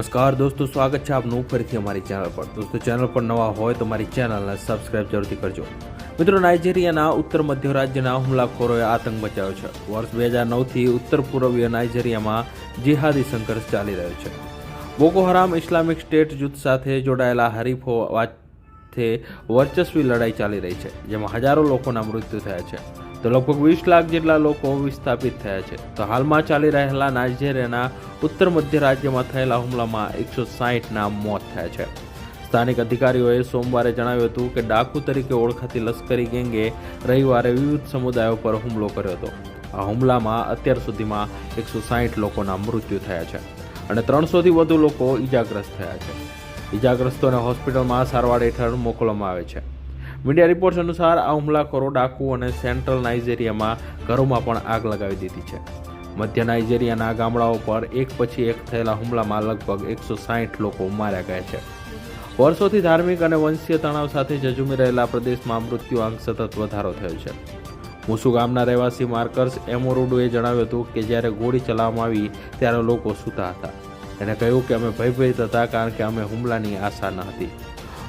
નમસ્કાર દોસ્તો, સ્વાગત છે આપનું ફરીથી અમારી ચેનલ પર. દોસ્તો, ચેનલ પર નવા હોય તો મારી ચેનલને સબસ્ક્રાઇબ જરૂરથી કરજો. મિત્રો, નાઇજેરિયાના ઉત્તર મધ્ય રાજ્યના હુમલાખોરોએ આતંક મચાવ્યો છે. વર્ષ બે હજાર નવથી ઉત્તર પૂર્વીય નાઇજેરિયામાં જિહાદી સંઘર્ષ ચાલી રહ્યો છે. બોકો હરામ ઇસ્લામિક સ્ટેટ જૂથ સાથે જોડાયેલા હરીફો વાથે વર્ચસ્વી લડાઈ ચાલી રહી છે, જેમાં હજારો લોકોના મૃત્યુ થયા છે. તો લગભગ વીસ લાખ જેટલા લોકો વિસ્થાપિત થયા છે. તો હાલમાં ચાલી રહેલા નાઇજેરિયાના ઉત્તર મધ્ય રાજ્યમાં થયેલા હુમલામાં એકસો સાહીઠના મોત થયા છે. સ્થાનિક અધિકારીઓએ સોમવારે જણાવ્યું હતું કે ડાકુ તરીકે ઓળખાતી લશ્કરી ગેંગે રવિવારે વિવિધ સમુદાયો પર હુમલો કર્યો હતો. આ હુમલામાં અત્યાર સુધીમાં એકસો સાહીઠ લોકોના મૃત્યુ થયા છે અને ત્રણસોથી વધુ લોકો ઈજાગ્રસ્ત થયા છે. ઈજાગ્રસ્તોને હોસ્પિટલમાં સારવાર હેઠળ મોકલવામાં આવે છે. મીડિયા રિપોર્ટ્સ અનુસાર આ હુમલાખોરો ડાકુ અને સેન્ટ્રલ નાઇજેરિયામાં ઘરોમાં પણ આગ લગાવી દીધી છે. મધ્ય નાઇજેરિયાના ગામડાઓ પર એક પછી એક થયેલા હુમલામાં લગભગ એકસો સાહીઠ લોકો માર્યા ગયા છે. વર્ષોથી ધાર્મિક અને વંશીય તણાવ સાથે જજુમી રહેલા પ્રદેશમાં મૃત્યુઆંક સતત વધારો થયો છે. મુસુ ગામના રહેવાસી માર્કર્સ એમોરુડુએ જણાવ્યું હતું કે જ્યારે ગોળી ચલાવવામાં આવી ત્યારે લોકો સૂતા હતા. એને કહ્યું કે અમે ભયભીત હતા કારણ કે અમે હુમલાની આશા ન હતી.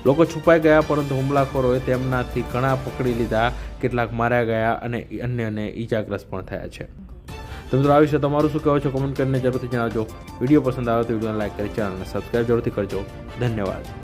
લોકો છુપાઈ ગયા, પરંતુ હુમલાખોરોએ તેમનાથી ઘણા પકડી લીધા, કેટલાક માર્યા ગયા અને અન્યને ઈજાગ્રસ્ત પણ થયા છે. તો મિત્રો આ વિશે તમારું શું કહેવું છે? કોમેન્ટ કરીને જરૂરથી જણાવજો. વીડિયો પસંદ આવે તો વિડીયોને લાઈક કરી ચેનલને સબસ્ક્રાઈબ જરૂરથી કરજો. ધન્યવાદ.